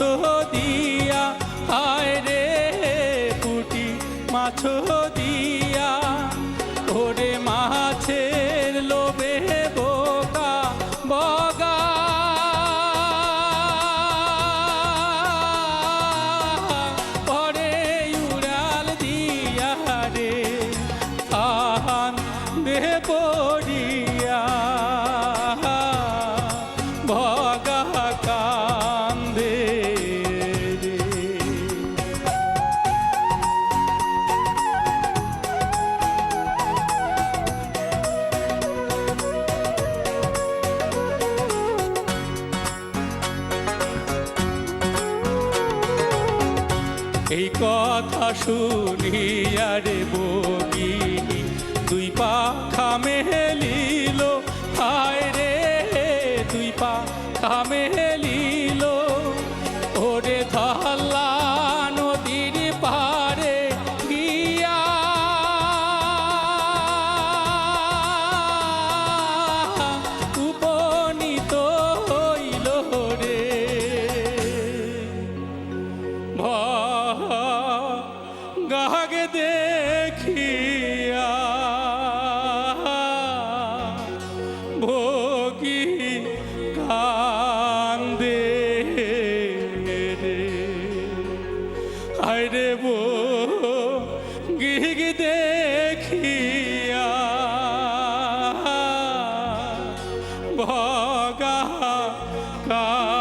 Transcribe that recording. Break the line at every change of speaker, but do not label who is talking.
মাছ দিয়া হায় রে পুটি মাছ দিয়া এই কথা শুনিয়া রে বিনি দুই পাখা মেলিল হায় রে, দুই পাখা মেলিল ওরে ধল্লা গঙ্গাগ দেখিয়া ভোগী দেখিয়া ভগা কা